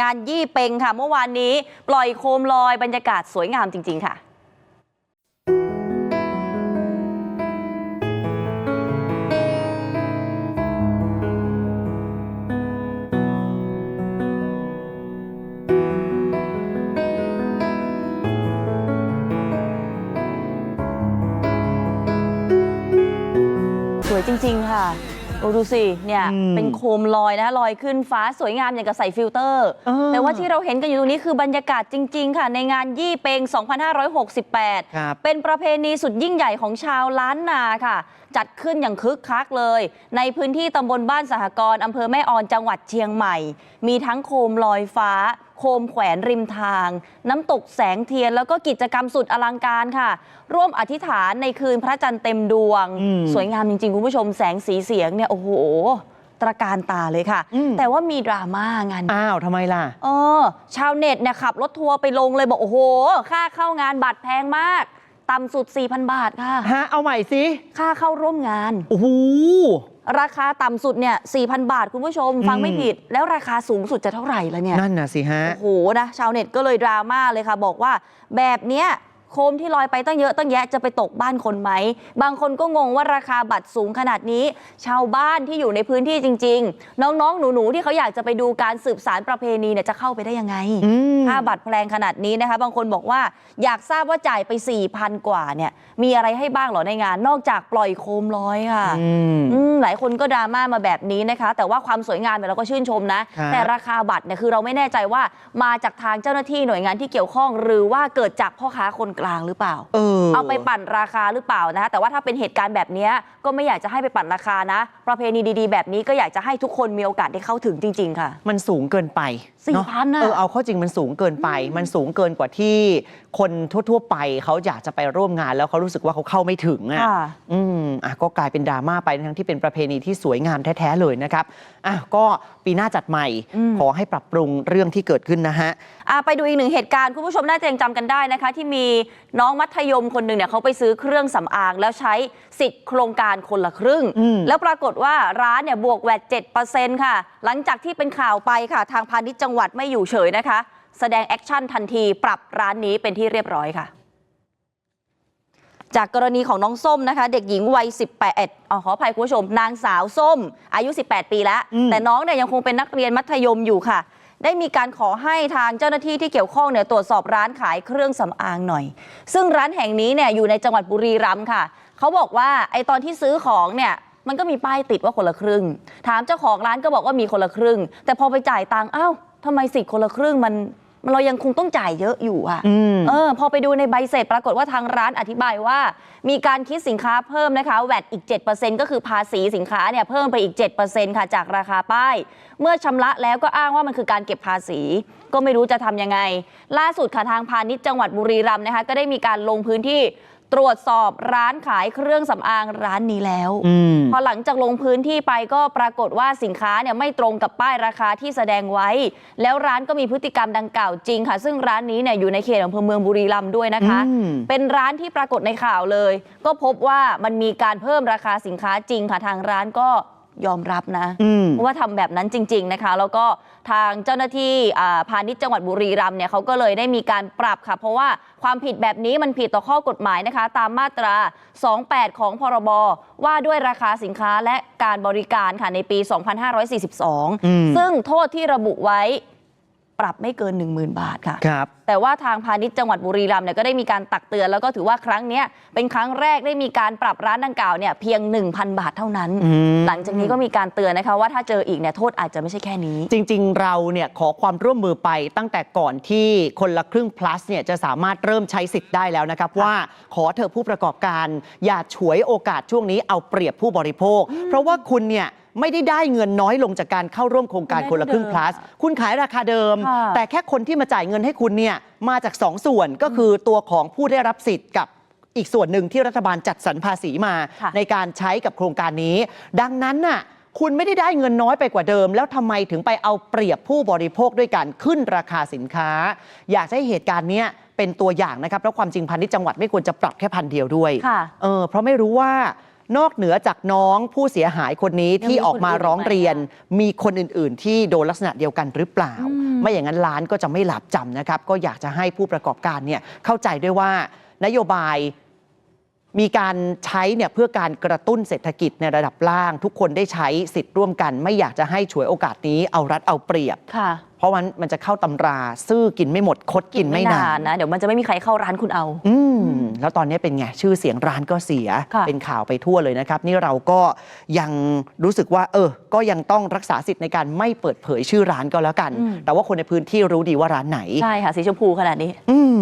งานยี่เป็งค่ะ เมื่อวานนี้ปล่อยโคมลอยบรรยากาศสวยงามจริง ๆ ค่ะ สวยจริง ๆ ค่ะ โอ้ดูสิเนี่ยอืมเป็นโคมลอยนะลอยขึ้นฟ้าสวยงามอย่างกับใส่ฟิลเตอร์ เออแต่ว่าที่เราเห็นกันอยู่ตรงนี้คือบรรยากาศจริง ๆ ค่ะ ในงานยี่เป็ง2568ครับเป็นประเพณีสุดยิ่งใหญ่ของชาวล้านนาค่ะ จัดขึ้นอย่างคึกคักเลย ในพื้นที่ตำบลบ้านสหกรณ์อำเภอแม่ออนจังหวัดเชียงใหม่ มีทั้งโคมลอยฟ้า โคมแขวนริมทาง น้ำตกแสงเทียน แล้วก็กิจกรรมสุดอลังการค่ะ ร่วมอธิษฐานในคืนพระจันทร์เต็มดวงอืมสวยงามจริงๆ คุณผู้ชมแสงสีเสียงเนี่ยโอ้โหตระการตาเลยค่ะอืมแต่ว่ามีดราม่างานอ้าวทำไมล่ะเออชาวเน็ตเนี่ยขับรถทัวร์ไปลงเลยบอกโอ้โห ค่าเข้างานบัตรแพงมาก ต่ำสุด 4,000 บาทค่ะ ฮะเอาใหม่สิค่าเข้าร่วมงาน โอ้โห ราคาต่ำสุดเนี่ย 4,000 บาท คุณผู้ชม ฟังไม่อืมผิด แล้วราคาสูงสุดจะเท่าไหร่ละเนี่ย นั่นน่ะสิฮะ โอ้โหนะ ชาวเน็ตก็เลยดราม่าเลยค่ะ บอกว่าแบบเนี้ย โคมที่ลอยไปตั้งเยอะตั้งแยะจะไปตกบ้านคนไหม บางคนก็งงว่าราคาบัตรสูงขนาดนี้ ชาวบ้านที่อยู่ในพื้นที่จริง ๆ น้องๆ หนูๆ ที่เขาอยากจะไปดูการสืบสารประเพณีเนี่ยจะเข้าไปได้ยังไงอืมค่าบัตรแพงขนาดนี้นะคะ บางคนบอกว่าอยากทราบว่าจ่ายไป4,000กว่าเนี่ยมีอะไรให้บ้างเหรอในงาน นอกจากปล่อยโคมลอยค่ะอืมอืมหลายคนก็ดราม่ามาแบบนี้นะคะ แต่ว่าความสวยงามเนี่ยเราก็ชื่นชมนะครับแต่ราคาบัตรเนี่ยคือเราไม่แน่ใจว่ามาจากทางเจ้าหน้าที่หน่วยงานที่เกี่ยวข้อง หรือว่าเกิดจากพ่อค้าคนกลางหรือเปล่า เออ เอาไปปั่นราคาหรือเปล่านะคะแต่ว่าถ้าเป็นเหตุการณ์แบบเนี้ยก็ไม่อยากจะให้ไปปั่นราคานะ ประเพณีดีๆ แบบนี้ก็อยากจะให้ทุกคนมีโอกาสได้เข้าถึงจริง ๆ ค่ะ มันสูงเกินไป4,000เนาะน่ะ เออเอาเข้าจริงมันสูงเกินไป มันสูงเกินกว่าที่คนทั่ว ๆ ไปเขาอยากจะไปร่วมงานแล้วเขารู้สึกว่าเขาเข้าไม่ถึงอะ ค่ะ อืมอะก็กลายเป็นดราม่าไปทั้งที่เป็นประเพณีที่สวยงามแท้ ๆ เลยนะครับอะก็ปีหน้าจัดใหม่ อืม ขอให้ปรับปรุงเรื่องที่เกิดขึ้นนะฮะ อะไปดูอีกหนึ่งเหตุการณ์ คุณผู้ชมน่าจะยังจำกันได้นะคะ ที่มีน้องมัธยมคนหนึ่งเนี่ยเขาไปซื้อเครื่องสำอางแล้วใช้สิทธิ์โครงการคนละครึ่งอืมแล้วปรากฏว่าร้านเนี่ยบวกแวด7%ค่ะ หลังจากที่เป็นข่าวไปค่ะ ทางพาณิชย์จังหวัดไม่อยู่เฉยนะคะ แสดงแอคชั่นทันทีปรับร้านนี้เป็นที่เรียบร้อยค่ะจากกรณีของน้องส้มนะคะ เด็กหญิงวัย 18อ๋อขออภัยคุณผู้ชม นางสาวส้ม อายุ 18 ปีแล้วอืมแต่น้องเนี่ยยังคงเป็นนักเรียนมัธยมอยู่ค่ะ ได้มีการขอให้ทางเจ้าหน้าที่ที่เกี่ยวข้องเนี่ยตรวจสอบร้านขายเครื่องสำอางหน่อย ซึ่งร้านแห่งนี้เนี่ยอยู่ในจังหวัดบุรีรัมย์ค่ะ เขาบอกว่าไอตอนที่ซื้อของเนี่ยมันก็มีป้ายติดว่าคนละครึ่ง ถามเจ้าของร้านก็บอกว่ามีคนละครึ่ง แต่พอไปจ่ายตังค์อ้าวทำไมสิทธิ์คนละครึ่งมัน เรายังคงต้องจ่ายเยอะอยู่อะอืมเออพอไปดูในใบเสร็จปรากฏว่าทางร้านอธิบายว่า มีการคิดสินค้าเพิ่มนะคะแวดอีก 7%ก็คือภาษีสินค้าเนี่ยเพิ่มไปอีก 7%ค่ะจากราคาป้าย เมื่อชำระแล้วก็อ้างว่ามันคือการเก็บภาษี ก็ไม่รู้จะทำยังไง ล่าสุดค่ะทางพาณิชย์จังหวัดบุรีรัมย์นะคะก็ได้มีการลงพื้นที่ ตรวจสอบร้านขายเครื่องสำอางร้านนี้แล้วอืมพอหลังจากลงพื้นที่ไปก็ปรากฏว่าสินค้าเนี่ยไม่ตรงกับป้ายราคาที่แสดงไว้ แล้วร้านก็มีพฤติกรรมดังกล่าวจริงค่ะ ซึ่งร้านนี้เนี่ยอยู่ในเขตอำเภอเมืองบุรีรัมย์ด้วยนะคะอืมเป็นร้านที่ปรากฏในข่าวเลย ก็พบว่ามันมีการเพิ่มราคาสินค้าจริงค่ะทางร้านก็ ยอมรับนะอืมว่าทำแบบนั้นจริง ๆนะคะ แล้วก็ทางเจ้าหน้าที่อ่าพาณิชย์จังหวัดบุรีรัมย์เนี่ยเขาก็เลยได้มีการปรับค่ะ เพราะว่าความผิดแบบนี้มันผิดต่อข้อกฎหมายนะคะ ตามมาตรา 28 ของพรบว่าด้วยราคาสินค้าและการบริการค่ะในปี 2542อืมซึ่งโทษที่ระบุไว้ปรับไม่เกิน 10,000 บาทค่ะครับ แต่ว่าทางพาณิชย์จังหวัดบุรีรัมย์เนี่ยก็ได้มีการตักเตือน แล้วก็ถือว่าครั้งเนี้ยเป็นครั้งแรกได้มีการปรับร้านดังกล่าวเนี่ยเพียง 1,000 บาทเท่านั้น อืม หลังจากนี้ก็มีการเตือนนะคะว่าถ้าเจออีกเนี่ยโทษอาจจะไม่ใช่แค่นี้ จริง ๆ เราเนี่ยขอความร่วมมือไปตั้งแต่ก่อนที่คนละครึ่ง plus เนี่ยจะสามารถเริ่มใช้สิทธิ์ได้แล้วนะครับ ว่าขอเถอะผู้ประกอบการ อย่าฉวยโอกาสช่วงนี้เอาเปรียบผู้บริโภค เพราะว่าคุณเนี่ยไม่ได้ได้เงินน้อยลงจากการเข้าร่วมโครงการคนละครึ่ง plus คุณขายราคาเดิม ค่ะ แต่แค่คนที่มาจ่ายเงินให้คุณเนี่ยมาจากสองส่วนก็คือตัวของผู้ได้รับสิทธิ์กับอีกส่วนหนึ่งที่รัฐบาลจัดสรรภาษีมาค่ะในการใช้กับโครงการนี้ ดังนั้นน่ะคุณไม่ได้ได้เงินน้อยไปกว่าเดิม แล้วทำไมถึงไปเอาเปรียบผู้บริโภคด้วยการขึ้นราคาสินค้า อยากจะให้เหตุการณ์เนี้ยเป็นตัวอย่างนะครับแล้วความจริงพาณิชย์จังหวัดไม่ควรจะปรับแค่พันเดียวด้วยค่ะเออเพราะไม่รู้ว่านอกเหนือจากน้องผู้เสียหายคนนี้ที่ออกมาร้องเรียน มีคนอื่น ๆ ที่โดนลักษณะเดียวกันหรือเปล่าอืม ไม่อย่างนั้นร้านก็จะไม่หลับจำนะครับ ก็อยากจะให้ผู้ประกอบการเนี่ยเข้าใจด้วยว่านโยบาย มีการใช้เนี่ยเพื่อการกระตุ้นเศรษฐกิจในระดับล่าง ทุกคนได้ใช้สิทธิ์ร่วมกัน ไม่อยากจะให้ฉวยโอกาสนี้เอารัดเอาเปรียบ ค่ะ เพราะมันมันจะเข้าตำราซื่อกินไม่หมดคดกินไม่นาน นะ เดี๋ยวมันจะไม่มีใครเข้าร้านคุณเอา อืมแล้วตอนนี้เป็นไง ชื่อเสียงร้านก็เสีย ค่ะ เป็นข่าวไปทั่วเลยนะครับ นี่เราก็ยังรู้สึกว่า เออ ก็ยังต้องรักษาสิทธิ์ในการไม่เปิดเผยชื่อร้านก็แล้วกัน แต่ว่าคนในพื้นที่รู้ดีว่าร้านไหน ใช่ค่ะ สีชมพูขนาดนี้ อืม